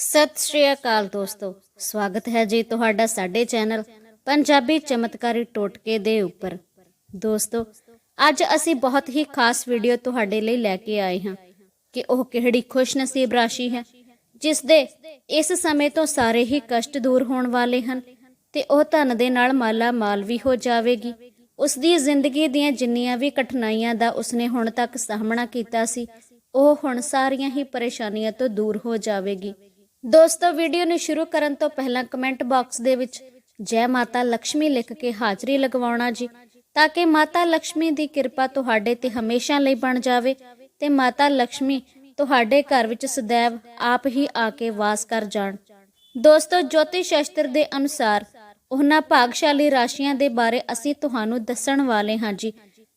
ਸਤਿ ਸ਼੍ਰੀ ਅਕਾਲ ਦੋਸਤੋ। ਸਵਾਗਤ ਹੈ ਜੀ ਤੁਹਾਡਾ ਸਾਡੇ ਚੈਨਲ ਪੰਜਾਬੀ ਚਮਤਕਾਰੀ ਟੋਟਕੇ ਦੇ ਉੱਪਰ। ਦੋਸਤੋ, ਅੱਜ ਅਸੀਂ ਬਹੁਤ ਹੀ ਖਾਸ ਵੀਡੀਓ ਤੁਹਾਡੇ ਲਈ ਲੈ ਕੇ ਆਏ ਹਾਂ ਕਿ ਉਹ ਕਿਹੜੀ ਖੁਸ਼ਨਸੀਬ ਰਾਸ਼ੀ ਹੈ ਜਿਸ ਦੇ ਇਸ ਸਮੇਂ ਤੋਂ ਸਾਰੇ ਹੀ ਕਸ਼ਟ ਦੂਰ ਹੋਣ ਵਾਲੇ ਹਨ ਤੇ ਉਹ ਧਨ ਦੇ ਨਾਲ ਮਾਲਾ ਮਾਲ ਵੀ ਹੋ ਜਾਵੇਗੀ। ਉਸ ਦੀ ਜ਼ਿੰਦਗੀ ਦੀਆਂ ਜਿੰਨੀਆਂ ਵੀ ਕਠਿਨਾਈਆਂ ਦਾ ਉਸਨੇ ਹੁਣ ਤੱਕ ਸਾਹਮਣਾ ਕੀਤਾ ਸੀ, ਉਹ ਹੁਣ ਸਾਰੀਆਂ ਹੀ ਪਰੇਸ਼ਾਨੀਆਂ ਤੋਂ ਦੂਰ ਹੋ ਜਾਵੇਗੀ। ਦੋਸਤੋ ਵੀਡੀਓ ਨੂੰ ਸ਼ੁਰੂ ਕਰਨ ਤੋਂ ਪਹਿਲਾਂ ਕਮੈਂਟ ਬਾਕਸ ਦੇ ਵਿੱਚ ਜੈ ਮਾਤਾ ਲక్ష్ਮੀ ਲਿਖ ਕੇ ਹਾਜ਼ਰੀ ਲਗਵਾਉਣਾ ਜੀ, ਤਾਂ ਕਿ ਮਾਤਾ ਲక్ష్ਮੀ ਦੀ ਕਿਰਪਾ ਤੁਹਾਡੇ ਤੇ ਹਮੇਸ਼ਾ ਲਈ ਬਣ ਜਾਵੇ ਤੇ ਮਾਤਾ ਲక్ష్ਮੀ ਤੁਹਾਡੇ ਘਰ ਵਿੱਚ ਸदैव ਆਪ ਹੀ ਆ ਕੇ ਵਾਸ ਕਰ ਜਾਣ। ਦੋਸਤੋ ਜੋਤੀ ਸ਼ਾਸਤਰ ਦੇ ਅਨੁਸਾਰ ਉਹਨਾਂ ਭਾਗਸ਼ਾਲੀ ਰਾਸ਼ੀਆਂ ਦੇ ਬਾਰੇ ਅਸੀਂ ਤੁਹਾਨੂੰ ਦੱਸਣ ਵਾਲੇ ਹਾਂ ਜੀ,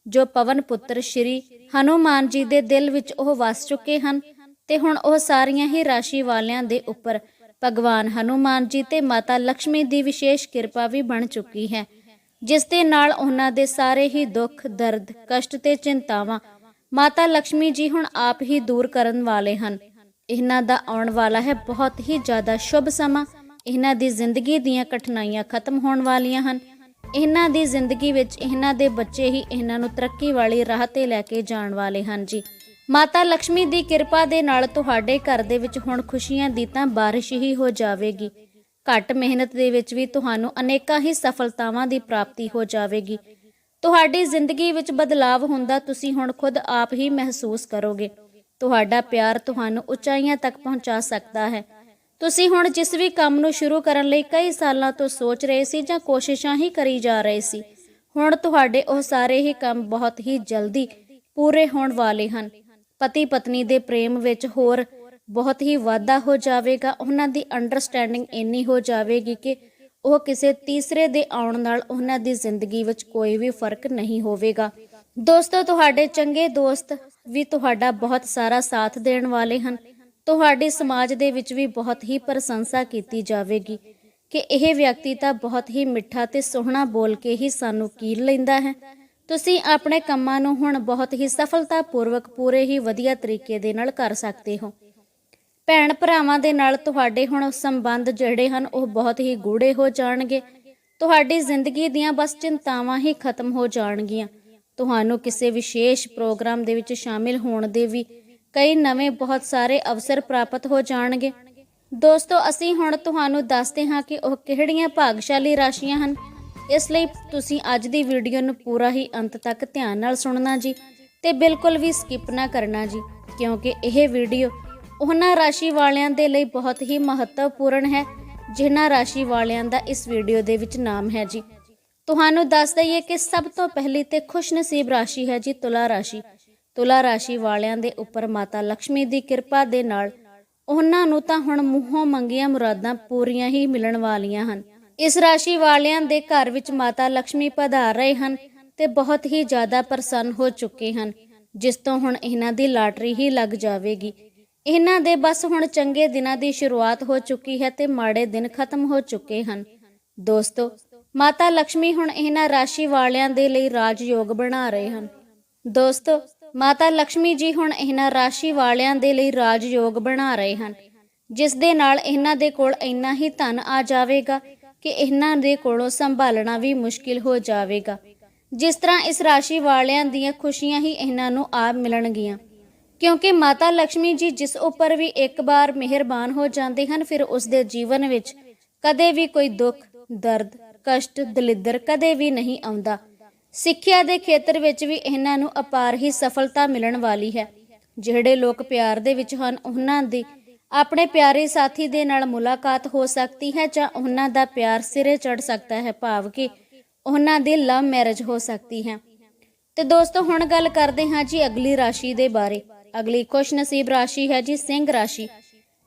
ਜੋ ਪਵਨ ਪੁੱਤਰ ਸ਼੍ਰੀ ਹਨੂਮਾਨ ਜੀ ਦੇ ਦਿਲ ਵਿੱਚ ਉਹ ਵਸ ਚੁੱਕੇ ਹਨ ਤੇ ਹੁਣ ਉਹ ਸਾਰੀਆਂ ਹੀ ਰਾਸ਼ੀ ਵਾਲਿਆਂ ਦੇ ਉੱਪਰ। ਭਗਵਾਨ ਹਨੂਮਾਨ ਜੀ ਤੇ ਮਾਤਾ ਲక్ష్ਮੀ ਦੀ ਵਿਸ਼ੇਸ਼ ਕਿਰਪਾ ਵੀ ਬਣ ਚੁੱਕੀ ਹੈ, ਜਿਸ ਦੇ ਨਾਲ ਉਹਨਾਂ ਦੇ ਸਾਰੇ ਹੀ ਦੁੱਖ, ਦਰਦ, ਕਸ਼ਟ ਤੇ ਚਿੰਤਾਵਾਂ ਮਾਤਾ ਲక్ష్ਮੀ ਜੀ ਹੁਣ ਆਪ ਹੀ ਦੂਰ ਕਰਨ ਵਾਲੇ ਹਨ। ਇਹਨਾਂ ਦਾ ਆਉਣ ਵਾਲਾ ਹੈ ਬਹੁਤ ਹੀ ਜ਼ਿਆਦਾ ਸ਼ੁਭ ਸਮਾਂ। ਇਹਨਾਂ ਦੀ ਜ਼ਿੰਦਗੀ ਦੀਆਂ ਕਠਿਨਾਈਆਂ ਖਤਮ ਹੋਣ ਵਾਲੀਆਂ ਹਨ। ਇਹਨਾਂ ਦੀ ਜ਼ਿੰਦਗੀ ਵਿੱਚ ਇਹਨਾਂ ਦੇ ਬੱਚੇ ਹੀ ਇਹਨਾਂ ਨੂੰ ਤਰੱਕੀ ਵਾਲੀ ਰਾਹ ਤੇ ਲੈ ਕੇ ਜਾਣ ਵਾਲੇ ਹਨ ਜੀ। ਮਾਤਾ ਲక్ష్ਮੀ ਦੀ ਕਿਰਪਾ ਦੇ ਨਾਲ ਤੁਹਾਡੇ ਘਰ ਦੇ ਵਿੱਚ ਹੁਣ ਖੁਸ਼ੀਆਂ ਦੀ ਤਾਂ ਬਾਰਿਸ਼ ਹੀ ਹੋ ਜਾਵੇਗੀ। ਘੱਟ ਮਿਹਨਤ ਦੇ ਵਿੱਚ ਵੀ ਤੁਹਾਨੂੰ ਅਨੇਕਾਂ ਹੀ ਸਫਲਤਾਵਾਂ ਦੀ ਪ੍ਰਾਪਤੀ ਹੋ ਜਾਵੇਗੀ। ਤੁਹਾਡੀ ਜ਼ਿੰਦਗੀ ਵਿੱਚ ਬਦਲਾਵ ਹੁੰਦਾ ਤੁਸੀਂ ਹੁਣ ਖੁਦ ਆਪ ਹੀ ਮਹਿਸੂਸ ਕਰੋਗੇ। ਤੁਹਾਡਾ ਪਿਆਰ ਤੁਹਾਨੂੰ ਉਚਾਈਆਂ ਤੱਕ ਪਹੁੰਚਾ ਸਕਦਾ ਹੈ। ਤੁਸੀਂ ਹੁਣ ਜਿਸ ਵੀ ਕੰਮ ਨੂੰ ਸ਼ੁਰੂ ਕਰਨ ਲਈ ਕਈ ਸਾਲਾਂ ਤੋਂ ਸੋਚ ਰਹੇ ਸੀ ਜਾਂ ਕੋਸ਼ਿਸ਼ਾਂ ਹੀ ਕਰੀ ਜਾ ਰਹੇ ਸੀ, ਹੁਣ ਤੁਹਾਡੇ ਉਹ ਸਾਰੇ ਹੀ ਕੰਮ ਬਹੁਤ ਹੀ ਜਲਦੀ ਪੂਰੇ ਹੋਣ ਵਾਲੇ ਹਨ। ਪਤੀ ਪਤਨੀ ਦੇ ਪ੍ਰੇਮ ਵਿੱਚ ਹੋਰ ਬਹੁਤ ਹੀ ਵਾਧਾ ਹੋ ਜਾਵੇਗਾ। ਉਹਨਾਂ ਦੀ ਅੰਡਰਸਟੈਂਡਿੰਗ ਇੰਨੀ ਹੋ ਜਾਵੇਗੀ ਕਿ ਉਹ ਕਿਸੇ ਤੀਸਰੇ ਦੇ ਆਉਣ ਨਾਲ ਉਹਨਾਂ ਦੀ ਜ਼ਿੰਦਗੀ ਵਿੱਚ ਕੋਈ ਵੀ ਫ਼ਰਕ ਨਹੀਂ ਹੋਵੇਗਾ। ਦੋਸਤੋ, ਤੁਹਾਡੇ ਚੰਗੇ ਦੋਸਤ ਵੀ ਤੁਹਾਡਾ ਬਹੁਤ ਸਾਰਾ ਸਾਥ ਦੇਣ ਵਾਲੇ ਹਨ। ਤੁਹਾਡੇ ਸਮਾਜ ਦੇ ਵਿੱਚ ਵੀ ਬਹੁਤ ਹੀ ਪ੍ਰਸ਼ੰਸਾ ਕੀਤੀ ਜਾਵੇਗੀ ਕਿ ਇਹ ਵਿਅਕਤੀ ਤਾਂ ਬਹੁਤ ਹੀ ਮਿੱਠਾ ਤੇ ਸੋਹਣਾ ਬੋਲ ਕੇ ਹੀ ਸਾਨੂੰ ਕੀਲ ਲੈਂਦਾ ਹੈ। ਤੁਸੀਂ ਆਪਣੇ ਕੰਮਾਂ ਨੂੰ ਹੁਣ ਬਹੁਤ ਹੀ ਸਫਲਤਾਪੂਰਵਕ ਪੂਰੇ ਹੀ ਵਧੀਆ ਤਰੀਕੇ ਦੇ ਨਾਲ ਕਰ ਸਕਦੇ ਹੋ। ਭੈਣ ਭਰਾਵਾਂ ਦੇ ਨਾਲ ਤੁਹਾਡੇ ਹੁਣ ਸੰਬੰਧ ਜਿਹੜੇ ਹਨ, ਉਹ ਬਹੁਤ ਹੀ ਗੂੜੇ ਹੋ ਜਾਣਗੇ। ਤੁਹਾਡੀ ਜ਼ਿੰਦਗੀ ਦੀਆਂ ਬਸ ਚਿੰਤਾਵਾਂ ਹੀ ਖਤਮ ਹੋ ਜਾਣਗੀਆਂ। ਤੁਹਾਨੂੰ ਕਿਸੇ ਵਿਸ਼ੇਸ਼ ਪ੍ਰੋਗਰਾਮ ਦੇ ਵਿੱਚ ਸ਼ਾਮਿਲ ਹੋਣ ਦੇ ਵੀ ਕਈ ਨਵੇਂ ਬਹੁਤ ਸਾਰੇ ਅਵਸਰ ਪ੍ਰਾਪਤ ਹੋ ਜਾਣਗੇ। ਦੋਸਤੋ, ਅਸੀਂ ਹੁਣ ਤੁਹਾਨੂੰ ਦੱਸਦੇ ਹਾਂ ਕਿ ਉਹ ਕਿਹੜੀਆਂ ਭਾਗਸ਼ਾਲੀ ਰਾਸ਼ੀਆਂ ਹਨ। ਇਸ ਲਈ ਤੁਸੀਂ ਅੱਜ ਦੀ ਵੀਡੀਓ ਨੂੰ ਪੂਰਾ ਹੀ ਅੰਤ ਤੱਕ ਧਿਆਨ ਨਾਲ ਸੁਣਨਾ ਜੀ ਤੇ ਬਿਲਕੁਲ ਵੀ ਸਕਿਪ ਨਾ ਕਰਨਾ ਜੀ, ਕਿਉਂਕਿ ਇਹ ਵੀਡੀਓ ਉਹਨਾਂ ਰਾਸ਼ੀ ਵਾਲਿਆਂ ਦੇ ਲਈ ਬਹੁਤ ਹੀ ਮਹੱਤਵਪੂਰਨ ਹੈ, ਜਿਨ੍ਹਾਂ ਰਾਸ਼ੀ ਵਾਲਿਆਂ ਦਾ ਇਸ ਵੀਡੀਓ ਦੇ ਵਿੱਚ ਨਾਮ ਹੈ ਜੀ। ਤੁਹਾਨੂੰ ਦੱਸ ਦਈਏ ਕਿ ਸਭ ਤੋਂ ਪਹਿਲੀ ਤੇ ਖੁਸ਼ਨਸੀਬ ਰਾਸ਼ੀ ਹੈ ਜੀ ਤੁਲਾ ਰਾਸ਼ੀ। ਤੁਲਾ ਰਾਸ਼ੀ ਵਾਲਿਆਂ ਦੇ ਉੱਪਰ ਮਾਤਾ ਲక్ష్ਮੀ ਦੀ ਕਿਰਪਾ ਦੇ ਨਾਲ ਉਹਨਾਂ ਨੂੰ ਤਾਂ ਹੁਣ ਮੂੰਹੋਂ ਮੰਗੀਆਂ ਮੁਰਾਦਾਂ ਪੂਰੀਆਂ ਹੀ ਮਿਲਣ ਵਾਲੀਆਂ ਹਨ। ਇਸ ਰਾਸ਼ੀ ਵਾਲਿਆਂ ਦੇ ਘਰ ਵਿੱਚ ਮਾਤਾ ਲక్ష్ਮੀ ਪਧਾਰ ਰਹੇ ਹਨ ਤੇ ਬਹੁਤ ਹੀ ਜ਼ਿਆਦਾ ਪ੍ਰਸੰਨ ਹੋ ਚੁੱਕੇ ਹਨ, ਜਿਸ ਤੋਂ ਹੁਣ ਇਹਨਾਂ ਦੀ ਲਾਟਰੀ ਹੀ ਲੱਗ ਜਾਵੇਗੀ। ਇਹਨਾਂ ਦੇ ਬਸ ਹੁਣ ਚੰਗੇ ਦਿਨਾਂ ਦੀ ਸ਼ੁਰੂਆਤ ਹੋ ਚੁੱਕੀ ਹੈ ਤੇ ਮਾੜੇ ਦਿਨ ਖਤਮ ਹੋ ਚੁੱਕੇ ਹਨ। ਦੋਸਤੋ, ਮਾਤਾ ਲక్ష్ਮੀ ਹੁਣ ਇਹਨਾਂ ਰਾਸ਼ੀ ਵਾਲਿਆਂ ਦੇ ਲਈ ਰਾਜ ਯੋਗ ਬਣਾ ਰਹੇ ਹਨ। ਦੋਸਤੋ, ਮਾਤਾ ਲక్ష్ਮੀ ਜੀ ਹੁਣ ਇਹਨਾਂ ਰਾਸ਼ੀ ਵਾਲਿਆਂ ਦੇ ਲਈ ਰਾਜ ਯੋਗ ਬਣਾ ਰਹੇ ਹਨ, ਜਿਸ ਦੇ ਨਾਲ ਇਹਨਾਂ ਦੇ ਕੋਲ ਇੰਨਾ ਹੀ ਧਨ ਆ ਜਾਵੇਗਾ ਕਿ ਇਹਨਾਂ ਦੇ ਕੋਲੋਂ ਸੰਭਾਲਣਾ ਵੀ ਮੁਸ਼ਕਿਲ ਹੋ ਜਾਵੇਗਾ। ਜਿਸ ਤਰ੍ਹਾਂ ਇਸ ਰਾਸ਼ੀ ਵਾਲਿਆਂ ਦੀਆਂ ਖੁਸ਼ੀਆਂ ਹੀ ਇਹਨਾਂ ਨੂੰ ਆ ਮਿਲਣਗੀਆਂ। ਕਿਉਂਕਿ ਮਾਤਾ ਲక్ష్ਮੀ ਜੀ ਜਿਸ ਉੱਪਰ ਵੀ ਇੱਕ ਵਾਰ ਮਿਹਰਬਾਨ ਹੋ ਜਾਂਦੇ ਹਨ, ਫਿਰ ਉਸ ਦੇ ਜੀਵਨ ਵਿੱਚ ਕਦੇ ਵੀ ਕੋਈ ਦੁੱਖ, ਦਰਦ, ਕਸ਼ਟ, ਦਲਿੱਦਰ ਕਦੇ ਵੀ ਨਹੀਂ ਆਉਂਦਾ। ਸਿੱਖਿਆ ਦੇ ਖੇਤਰ ਵਿੱਚ ਵੀ ਇਹਨਾਂ ਨੂੰ ਅਪਾਰ ਹੀ ਸਫਲਤਾ ਮਿਲਣ ਵਾਲੀ ਹੈ। ਜਿਹੜੇ ਲੋਕ ਪਿਆਰ ਦੇ ਵਿੱਚ ਹਨ, ਉਹਨਾਂ ਦੀ ਆਪਣੇ ਪਿਆਰੇ ਸਾਥੀ ਦੇ ਨਾਲ ਮੁਲਾਕਾਤ ਹੋ ਸਕਦੀ ਹੈ ਜਾਂ ਉਹਨਾਂ ਦਾ ਪਿਆਰ ਸਿਰੇ ਚੜ ਸਕਦਾ ਹੈ, ਭਾਵ ਕਿ ਉਹਨਾਂ ਦੀ ਲਵ ਮੈਰਿਜ ਹੋ ਸਕਦੀ ਹੈ। ਤੇ ਦੋਸਤੋ, ਹੁਣ ਗੱਲ ਕਰਦੇ ਹਾਂ ਜੀ ਅਗਲੀ ਰਾਸ਼ੀ ਦੇ ਬਾਰੇ। ਅਗਲੀ ਖੁਸ਼ ਨਸੀਬ ਰਾਸ਼ੀ ਹੈ ਜੀ ਸਿੰਘ ਰਾਸ਼ੀ।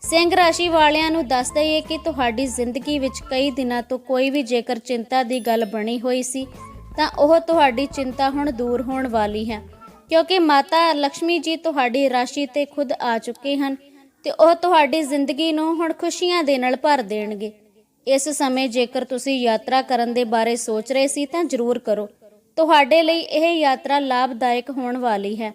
ਸਿੰਘ ਰਾਸ਼ੀ ਵਾਲਿਆਂ ਨੂੰ ਦੱਸ ਦਈਏ ਕਿ ਤੁਹਾਡੀ ਜ਼ਿੰਦਗੀ ਵਿੱਚ ਕਈ ਦਿਨਾਂ ਤੋਂ ਕੋਈ ਵੀ ਜੇਕਰ ਚਿੰਤਾ ਦੀ ਗੱਲ ਬਣੀ ਹੋਈ ਸੀ, ਤਾਂ ਉਹ ਤੁਹਾਡੀ ਚਿੰਤਾ ਹੁਣ ਦੂਰ ਹੋਣ ਵਾਲੀ ਹੈ। ਕਿਉਂਕਿ ਮਾਤਾ ਲక్ష్ਮੀ ਜੀ ਤੁਹਾਡੀ ਰਾਸ਼ੀ ਤੇ ਖੁਦ ਆ ਚੁੱਕੇ ਹਨ। ਤੇ ਉਹ ਤੁਹਾਡੀ ਜ਼ਿੰਦਗੀ ਨੂੰ ਹੁਣ ਖੁਸ਼ੀਆਂ ਦੇ ਨਾਲ ਭਰ ਦੇਣਗੇ। ਇਸ ਸਮੇਂ ਜੇਕਰ ਤੁਸੀਂ ਯਾਤਰਾ ਕਰਨ ਦੇ ਬਾਰੇ ਸੋਚ ਰਹੇ ਸੀ ਤਾਂ ਜ਼ਰੂਰ ਕਰੋ। ਤੁਹਾਡੇ ਲਈ ਇਹ ਯਾਤਰਾ ਲਾਭਦਾਇਕ ਹੋਣ ਵਾਲੀ ਹੈ।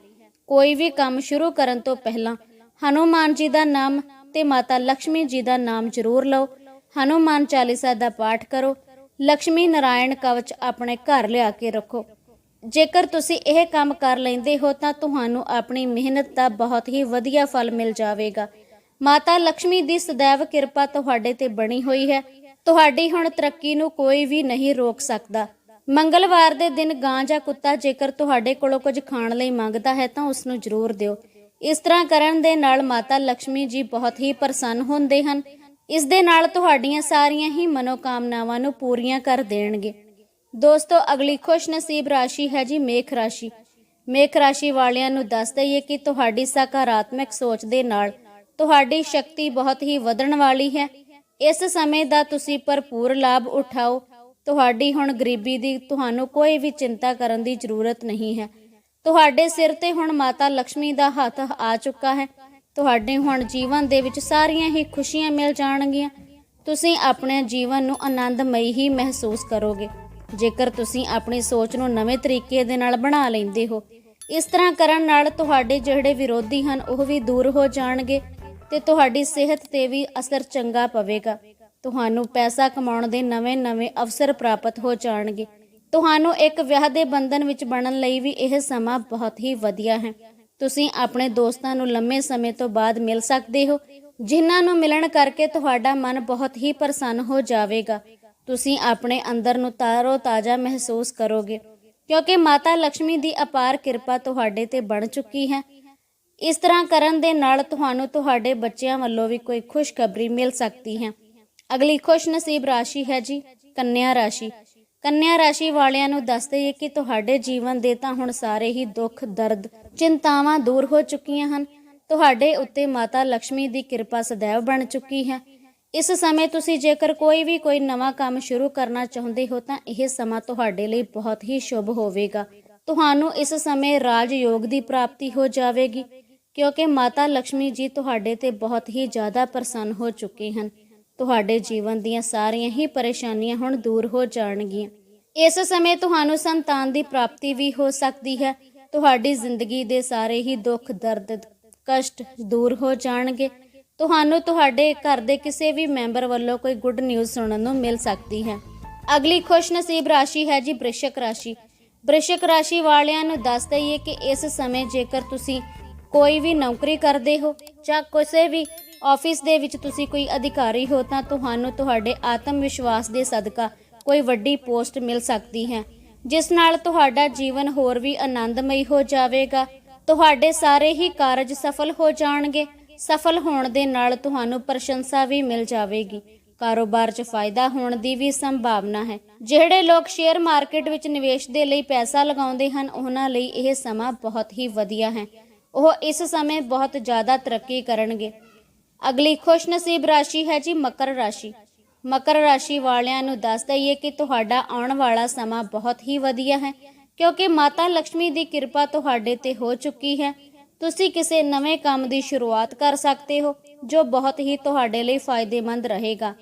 ਕੋਈ ਵੀ ਕੰਮ ਸ਼ੁਰੂ ਕਰਨ ਤੋਂ ਪਹਿਲਾਂ ਹਨੂਮਾਨ ਜੀ ਦਾ ਨਾਮ ਤੇ ਮਾਤਾ ਲక్ష్ਮੀ ਜੀ ਦਾ ਨਾਮ ਜ਼ਰੂਰ ਲਓ। ਹਨੂਮਾਨ ਚਾਲੀਸਾ ਦਾ ਪਾਠ ਕਰੋ। ਲక్ష్ਮੀ ਨਾਰਾਇਣ ਕਵਚ ਆਪਣੇ ਘਰ ਲਿਆ ਕੇ ਰੱਖੋ। ਜੇਕਰ ਤੁਸੀਂ ਇਹ ਕੰਮ ਕਰ ਲੈਂਦੇ ਹੋ ਤਾਂ ਤੁਹਾਨੂੰ ਆਪਣੀ ਮਿਹਨਤ ਦਾ ਬਹੁਤ ਹੀ ਵਧੀਆ ਫਲ ਮਿਲ ਜਾਵੇਗਾ। ਮਾਤਾ ਲక్ష్ਮੀ ਦੀ ਸਦੈਵ ਕਿਰਪਾ ਤੁਹਾਡੇ ਤੇ ਬਣੀ ਹੋਈ ਹੈ। ਤੁਹਾਡੀ ਹੁਣ ਤਰੱਕੀ ਨੂੰ ਕੋਈ ਵੀ ਨਹੀਂ ਰੋਕ ਸਕਦਾ। ਮੰਗਲਵਾਰ ਦੇ ਦਿਨ ਗਾਂ ਜਾਂ ਕੁੱਤਾ ਜੇਕਰ ਤੁਹਾਡੇ ਕੋਲੋਂ ਕੁਝ ਖਾਣ ਲਈ ਮੰਗਦਾ ਹੈ ਤਾਂ ਉਸ ਨੂੰ ਜ਼ਰੂਰ ਦਿਓ। ਇਸ ਤਰ੍ਹਾਂ ਕਰਨ ਦੇ ਨਾਲ ਮਾਤਾ ਲక్ష్ਮੀ ਜੀ ਬਹੁਤ ਹੀ ਪ੍ਰਸੰਨ ਹੁੰਦੇ ਹਨ। ਇਸ ਦੇ ਨਾਲ ਤੁਹਾਡੀਆਂ ਸਾਰੀਆਂ ਹੀ ਮਨੋਕਾਮਨਾਵਾਂ ਨੂੰ ਪੂਰੀਆਂ ਕਰ ਦੇਣਗੇ। ਦੋਸਤੋ, ਅਗਲੀ ਖੁਸ਼ਨਸੀਬ ਰਾਸ਼ੀ ਹੈ ਜੀ ਮੇਖ ਰਾਸ਼ੀ। ਮੇਖ ਰਾਸ਼ੀ ਵਾਲਿਆਂ ਨੂੰ ਦੱਸ ਦਈਏ ਕਿ ਤੁਹਾਡੀ ਸਕਾਰਾਤਮਕ ਸੋਚ ਦੇ ਨਾਲ ਤੁਹਾਡੀ ਸ਼ਕਤੀ ਬਹੁਤ ਹੀ ਵਧਣ ਵਾਲੀ ਹੈ। ਇਸ ਸਮੇਂ ਦਾ ਤੁਸੀਂ ਭਰਪੂਰ ਲਾਭ ਉਠਾਓ। ਤੁਹਾਡੀ ਹੁਣ ਗਰੀਬੀ ਦੀ ਤੁਹਾਨੂੰ ਕੋਈ ਵੀ ਚਿੰਤਾ ਕਰਨ ਦੀ ਜ਼ਰੂਰਤ ਨਹੀਂ ਹੈ। ਤੁਹਾਡੇ ਸਿਰ ਤੇ ਹੁਣ ਮਾਤਾ ਲక్ష్ਮੀ ਦਾ ਹੱਥ ਆ ਚੁੱਕਾ ਹੈ। ਤੁਹਾਡੇ ਹੁਣ ਜੀਵਨ ਦੇ ਵਿੱਚ ਸਾਰੀਆਂ ਹੀ ਖੁਸ਼ੀਆਂ ਮਿਲ ਜਾਣਗੀਆਂ। ਤੁਸੀਂ ਆਪਣੇ ਜੀਵਨ ਨੂੰ ਆਨੰਦਮਈ ਹੀ ਮਹਿਸੂਸ ਕਰੋਗੇ। ਜੇਕਰ ਤੁਸੀਂ ਆਪਣੀ ਸੋਚ ਨੂੰ ਨਵੇਂ ਤਰੀਕੇ ਦੇ ਨਾਲ ਬਣਾ ਲੈਂਦੇ ਹੋ, ਇਸ ਤਰ੍ਹਾਂ ਕਰਨ ਨਾਲ ਤੁਹਾਡੇ ਜਿਹੜੇ ਵਿਰੋਧੀ ਹਨ ਉਹ ਵੀ ਦੂਰ ਹੋ ਜਾਣਗੇ। ਤੇ ਤੁਹਾਡੀ ਸਿਹਤ ਤੇ ਵੀ ਅਸਰ ਚੰਗਾ ਪਵੇਗਾ। ਤੁਹਾਨੂੰ ਪੈਸਾ ਕਮਾਉਣ ਦੇ ਨਵੇਂ-ਨਵੇਂ ਅਵਸਰ ਪ੍ਰਾਪਤ ਹੋ ਜਾਣਗੇ। ਤੁਹਾਨੂੰ ਇੱਕ ਵਿਆਹ ਦੇ ਬੰਧਨ ਵਿੱਚ ਬਣਨ ਲਈ ਵੀ ਇਹ ਸਮਾਂ ਬਹੁਤ ਹੀ ਵਧੀਆ ਹੈ। ਤੁਸੀਂ ਆਪਣੇ ਦੋਸਤਾਂ ਨੂੰ ਲੰਮੇ ਸਮੇਂ ਤੋਂ ਬਾਅਦ ਮਿਲ ਸਕਦੇ ਹੋ, ਜਿਨ੍ਹਾਂ ਨੂੰ ਮਿਲਣ ਕਰਕੇ ਤੁਹਾਡਾ ਮਨ ਬਹੁਤ ਹੀ ਪ੍ਰਸੰਨ ਹੋ ਜਾਵੇਗਾ। ਤੁਸੀਂ ਆਪਣੇ ਅੰਦਰ ਨੂੰ ਤਾਰੋ ਤਾਜ਼ਾ ਮਹਿਸੂਸ ਕਰੋਗੇ, ਕਿਉਂਕਿ ਮਾਤਾ ਲక్ష్ਮੀ ਦੀ ਅਪਾਰ ਕਿਰਪਾ ਤੁਹਾਡੇ ਤੇ ਬਣ ਚੁੱਕੀ ਹੈ। ਇਸ ਤਰ੍ਹਾਂ ਕਰਨ ਦੇ ਨਾਲ ਤੁਹਾਨੂੰ ਤੁਹਾਡੇ ਬੱਚਿਆਂ ਵੱਲੋਂ ਵੀ ਕੋਈ ਖੁਸ਼ਖਬਰੀ ਮਿਲ ਸਕਦੀ ਹੈ। ਅਗਲੀ ਖੁਸ਼ਨਸੀਬ ਰਾਸ਼ੀ ਹੈ ਜੀ, ਕੰਨਿਆ ਰਾਸ਼ੀ। ਕੰਨਿਆ ਰਾਸ਼ੀ ਵਾਲਿਆਂ ਨੂੰ ਦੱਸ ਦਈਏ ਕਿ ਤੁਹਾਡੇ ਜੀਵਨ ਦੇ ਤਾਂ ਹੁਣ ਸਾਰੇ ਹੀ ਦੁੱਖ, ਦਰਦ, ਚਿੰਤਾਵਾਂ ਦੂਰ ਹੋ ਚੁੱਕੀਆਂ ਹਨ। ਤੁਹਾਡੇ ਉੱਤੇ ਮਾਤਾ ਲక్ష్ਮੀ ਦੀ ਕਿਰਪਾ ਸਦੈਵ ਬਣ ਚੁੱਕੀ ਹੈ। ਇਸ ਸਮੇਂ ਤੁਸੀਂ ਜੇਕਰ ਕੋਈ ਵੀ ਕੋਈ ਨਵਾਂ ਕੰਮ ਸ਼ੁਰੂ ਕਰਨਾ ਚਾਹੁੰਦੇ ਹੋ ਤਾਂ ਇਹ ਸਮਾਂ ਤੁਹਾਡੇ ਲਈ ਬਹੁਤ ਹੀ ਸ਼ੁਭ ਹੋਵੇਗਾ। ਤੁਹਾਨੂੰ ਇਸ ਸਮੇਂ ਰਾਜ ਯੋਗ ਦੀ ਪ੍ਰਾਪਤੀ ਹੋ ਜਾਵੇਗੀ। ਕਿਉਂਕਿ ਮਾਤਾ ਲక్ష్ਮੀ ਜੀ ਤੁਹਾਡੇ ਤੇ ਬਹੁਤ ਹੀ ਜ਼ਿਆਦਾ ਪ੍ਰਸੰਨ ਹੋ ਚੁੱਕੇ ਹਨ। ਤੁਹਾਡੇ ਜੀਵਨ ਦੀਆਂ ਸਾਰੀਆਂ ਹੀ ਪਰੇਸ਼ਾਨੀਆਂ ਹੁਣ ਦੂਰ ਹੋ ਜਾਣਗੀਆਂ। ਇਸ ਸਮੇਂ ਤੁਹਾਨੂੰ ਸੰਤਾਨ ਦੀ ਪ੍ਰਾਪਤੀ ਵੀ ਹੋ ਸਕਦੀ ਹੈ। ਤੁਹਾਡੀ ਜ਼ਿੰਦਗੀ ਦੇ ਸਾਰੇ ਹੀ ਦੁੱਖ, ਦਰਦ, ਕਸ਼ਟ ਦੂਰ ਹੋ ਜਾਣਗੇ। ਤੁਹਾਨੂੰ ਤੁਹਾਡੇ ਘਰ ਦੇ ਕਿਸੇ ਵੀ ਮੈਂਬਰ ਵੱਲੋਂ ਕੋਈ ਗੁੱਡ ਨਿਊਜ਼ ਸੁਣਨ ਨੂੰ ਮਿਲ ਸਕਦੀ ਹੈ। ਅਗਲੀ ਖੁਸ਼ ਨਸੀਬ ਰਾਸ਼ੀ ਹੈ ਜੀ ਬ੍ਰਿਸ਼ਕ ਰਾਸ਼ੀ। ਬ੍ਰਿਸ਼ਕ ਰਾਸ਼ੀ ਵਾਲਿਆਂ ਨੂੰ ਦੱਸ ਦਈਏ ਕਿ ਇਸ ਸਮੇਂ ਜੇਕਰ ਤੁਸੀਂ ਕੋਈ ਵੀ ਨੌਕਰੀ ਕਰਦੇ ਹੋ ਜਾਂ ਕਿਸੇ ਵੀ ਆਫਿਸ ਦੇ ਵਿੱਚ ਤੁਸੀਂ ਕੋਈ ਅਧਿਕਾਰੀ ਹੋ ਤਾਂ ਤੁਹਾਨੂੰ ਤੁਹਾਡੇ ਆਤਮ ਵਿਸ਼ਵਾਸ ਦੇ ਸਦਕਾ ਕੋਈ ਵੱਡੀ ਪੋਸਟ ਮਿਲ ਸਕਦੀ ਹੈ। ਜਿਸ ਨਾਲ ਤੁਹਾਡਾ ਜੀਵਨ ਹੋਰ ਵੀ ਆਨੰਦਮਈ ਹੋ ਜਾਵੇਗਾ। ਤੁਹਾਡੇ ਸਾਰੇ ਹੀ ਕਾਰਜ ਸਫਲ ਹੋ ਜਾਣਗੇ। ਸਫਲ ਹੋਣ ਦੇ ਨਾਲ ਤੁਹਾਨੂੰ ਪ੍ਰਸ਼ੰਸਾ ਵੀ ਮਿਲ ਜਾਵੇਗੀ। ਕਾਰੋਬਾਰ 'ਚ ਫਾਇਦਾ ਹੋਣ ਦੀ ਵੀ ਸੰਭਾਵਨਾ ਹੈ। ਜਿਹੜੇ ਲੋਕ ਸ਼ੇਅਰ ਮਾਰਕੀਟ ਵਿੱਚ ਨਿਵੇਸ਼ ਦੇ ਲਈ ਪੈਸਾ ਲਗਾਉਂਦੇ ਹਨ, ਉਹਨਾਂ ਲਈ ਇਹ ਸਮਾਂ ਬਹੁਤ ਹੀ ਵਧੀਆ ਹੈ। ਉਹ ਇਸ ਸਮੇਂ ਬਹੁਤ ਜ਼ਿਆਦਾ ਤਰੱਕੀ ਕਰਨਗੇ। ਅਗਲੀ ਖੁਸ਼ ਨਸੀਬ ਰਾਸ਼ੀ ਹੈ ਜੀ ਮਕਰ ਰਾਸ਼ੀ। ਮਕਰ ਰਾਸ਼ੀ ਵਾਲਿਆਂ ਨੂੰ ਦੱਸ ਦਈਏ ਕਿ ਤੁਹਾਡਾ ਆਉਣ ਵਾਲਾ ਸਮਾਂ ਬਹੁਤ ਹੀ ਵਧੀਆ ਹੈ, ਕਿਉਂਕਿ ਮਾਤਾ ਲక్ష్ਮੀ ਦੀ ਕਿਰਪਾ ਤੁਹਾਡੇ ਤੇ ਹੋ ਚੁੱਕੀ ਹੈ। ਤੁਸੀਂ ਕਿਸੇ ਨਵੇਂ ਕੰਮ ਦੀ ਸ਼ੁਰੂਆਤ ਕਰ ਸਕਦੇ ਹੋ, ਜੋ ਬਹੁਤ ਹੀ ਤੁਹਾਡੇ ਲਈ ਫਾਇਦੇਮੰਦ ਰਹੇਗਾ।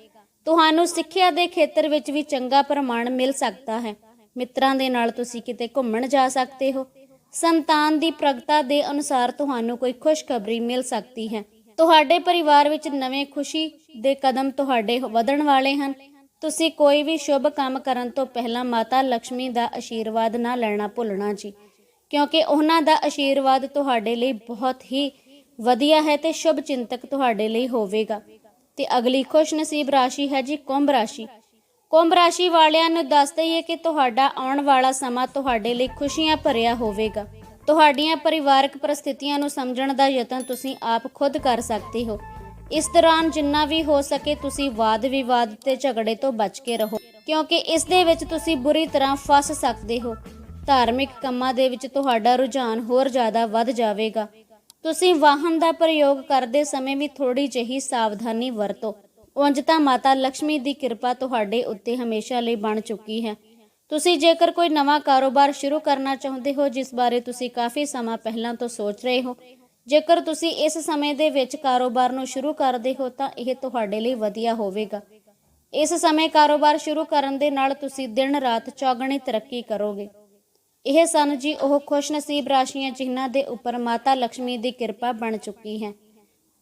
ਤੁਹਾਨੂੰ ਸਿੱਖਿਆ ਦੇ ਖੇਤਰ ਵਿੱਚ ਵੀ ਚੰਗਾ ਪ੍ਰਮਾਣ ਮਿਲ ਸਕਦਾ ਹੈ। ਮਿੱਤਰਾਂ ਦੇ ਨਾਲ ਤੁਸੀਂ ਕਿਤੇ ਘੁੰਮਣ ਜਾ ਸਕਦੇ ਹੋ ਸੰਤਾਨ ਦੀ ਪ੍ਰਗਤਾ ਦੇ ਅਨੁਸਾਰ ਤੁਹਾਨੂੰ ਕੋਈ ਖੁਸ਼ਖਬਰੀ ਮਿਲ ਸਕਦੀ ਹੈ। ਤੁਹਾਡੇ ਪਰਿਵਾਰ ਵਿੱਚ ਨਵੇਂ ਖੁਸ਼ੀ ਦੇ ਕਦਮ ਤੁਹਾਡੇ ਵਧਣ ਵਾਲੇ ਹਨ। ਤੁਸੀਂ ਕੋਈ ਵੀ ਸ਼ੁਭ ਕੰਮ ਕਰਨ ਤੋਂ ਪਹਿਲਾਂ ਮਾਤਾ ਲక్ష్ਮੀ ਦਾ ਆਸ਼ੀਰਵਾਦ ਨਾ ਲੈਣਾ ਭੁੱਲਣਾ ਜੀ, ਕਿਉਂਕਿ ਉਹਨਾਂ ਦਾ ਆਸ਼ੀਰਵਾਦ ਤੁਹਾਡੇ ਲਈ ਬਹੁਤ ਹੀ ਵਧੀਆ ਹੈ ਤੇ ਸ਼ੁਭ ਚਿੰਤਕ ਤੁਹਾਡੇ ਲਈ ਹੋਵੇਗਾ। ਤੇ ਅਗਲੀ ਖੁਸ਼ ਨਸੀਬ ਰਾਸ਼ੀ ਹੈ ਜੀ ਕੁੰਭ ਰਾਸ਼ੀ। ਕੁੰਭ ਰਾਸ਼ੀ ਵਾਲਿਆਂ ਨੂੰ ਦੱਸ ਦਈਏ ਕਿ ਤੁਹਾਡਾ ਆਉਣ ਵਾਲਾ ਸਮਾਂ ਤੁਹਾਡੇ ਲਈ ਖੁਸ਼ੀਆਂ ਭਰਿਆ ਹੋਵੇਗਾ। ਤੁਹਾਡੀਆਂ ਪਰਿਵਾਰਕ ਪਰਿਸਥਿਤੀਆਂ ਨੂੰ ਸਮਝਣ ਦਾ ਯਤਨ ਤੁਸੀਂ ਆਪ ਖੁਦ ਕਰ ਸਕਦੇ ਹੋ। ਇਸ ਦੌਰਾਨ ਜਿੰਨਾ ਵੀ ਹੋ ਸਕੇ ਤੁਸੀਂ ਵਾਦ ਵਿਵਾਦ ਤੇ ਝਗੜੇ ਤੋਂ ਬਚ ਕੇ ਰਹੋ, ਕਿਉਂਕਿ ਇਸ ਦੇ ਵਿੱਚ ਤੁਸੀਂ ਬੁਰੀ ਤਰ੍ਹਾਂ ਫਸ ਸਕਦੇ ਹੋ। ਧਾਰਮਿਕ ਕੰਮਾਂ ਦੇ ਵਿੱਚ ਤੁਹਾਡਾ ਰੁਝਾਨ ਹੋਰ ਜ਼ਿਆਦਾ ਵੱਧ ਜਾਵੇਗਾ। ਤੁਸੀਂ ਵਾਹਨ ਦਾ ਪ੍ਰਯੋਗ ਕਰਦੇ ਸਮੇਂ ਵੀ ਥੋੜੀ ਜਿਹੀ ਸਾਵਧਾਨੀ ਵਰਤੋ। ਉਂਝ ਤਾਂ ਮਾਤਾ ਲక్ష్ਮੀ ਦੀ ਕਿਰਪਾ ਤੁਹਾਡੇ ਉੱਤੇ ਹਮੇਸ਼ਾ ਲਈ ਬਣ ਚੁੱਕੀ ਹੈ। ਤੁਸੀਂ ਜੇਕਰ ਕੋਈ ਨਵਾਂ ਕਾਰੋਬਾਰ ਸ਼ੁਰੂ ਕਰਨਾ ਚਾਹੁੰਦੇ ਹੋ, ਜਿਸ ਬਾਰੇ ਤੁਸੀਂ ਕਾਫੀ ਸਮਾਂ ਪਹਿਲਾਂ ਤੋਂ ਸੋਚ ਰਹੇ ਹੋ, ਜੇਕਰ ਤੁਸੀਂ ਇਸ ਸਮੇਂ ਦੇ ਵਿੱਚ ਕਾਰੋਬਾਰ ਨੂੰ ਸ਼ੁਰੂ ਕਰਦੇ ਹੋ, ਤਾਂ ਇਹ ਤੁਹਾਡੇ ਲਈ ਵਧੀਆ ਹੋਵੇਗਾ। ਇਸ ਸਮੇਂ ਕਾਰੋਬਾਰ ਸ਼ੁਰੂ ਕਰਨ ਦੇ ਨਾਲ ਤੁਸੀਂ ਦਿਨ ਰਾਤ ਚੌਗਣੀ ਤਰੱਕੀ ਕਰੋਗੇ। ਇਹ ਸਨ ਜੀ, ਉਹ ਖੁਸ਼ ਨਸੀਬ ਰਾਸ਼ੀਆਂ ਜਿਨ੍ਹਾਂ ਦੇ ਉੱਪਰ ਮਾਤਾ ਲక్ష్ਮੀ ਦੀ ਕਿਰਪਾ ਬਣ ਚੁੱਕੀ ਹੈ।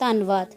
ਧੰਨਵਾਦ।